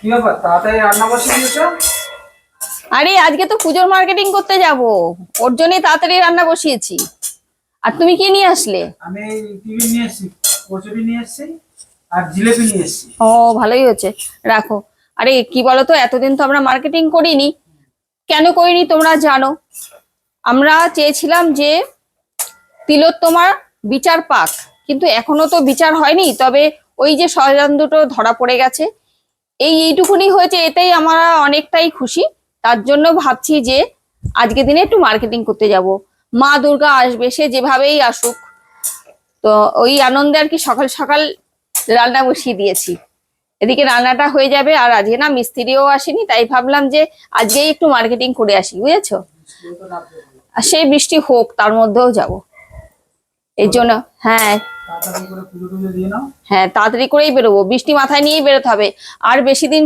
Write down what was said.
কি ব্যাপার? তাড়াতাড়ি রান্না বসে দিয়েছ আরে আজকে তো পুজোর মার্কেটিং করতে যাব। ওর জন্যই তাড়াতাড়ি রান্না বসিয়েছি। আর তুমি কি নিয়ে আসলে? আমি টিভি নিয়ে এসেছি কচুরি নিয়ে এসেছি আর জিলেপি নিয়ে এসেছি। ও ভালোই হচ্ছে রাখো। আরে কি বলতো এতদিন তো আমরা মার্কেটিং করিনি। কেন করিনি তোমরা জানো? আমরা চেয়েছিলাম যে তিলোত্তমার বিচার পাক। কিন্তু এখনও তো বিচার হয়নি। তবে ওই যে শয়তান দুটো ধরা পড়ে গেছে। এই এইটুকুনি হয়েছে, এতেই আমরা অনেকটাই খুশি। তার জন্য ভাবছি যে আজকে দিনে একটু মার্কেটিং করতে যাব। মা দুর্গা আসবে, সে যেভাবেই আসুক। তো ওই আনন্দে আর কি সকাল সকাল রান্না বসিয়ে দিয়েছি। এদিকে রান্নাটা হয়ে যাবে, আর আজকে না মিস্ত্রিও আসেনি, তাই ভাবলাম যে আজকেই একটু মার্কেটিং করে আসি, বুঝেছ? আর সেই বৃষ্টি হোক, তার মধ্যেও যাব। এর জন্য হ্যাঁ। হ্যাঁ তাড়াতাড়ি করেই বেরোবো। বৃষ্টি মাথায় নিয়েই বেরোতে হবে। আর বেশি দিন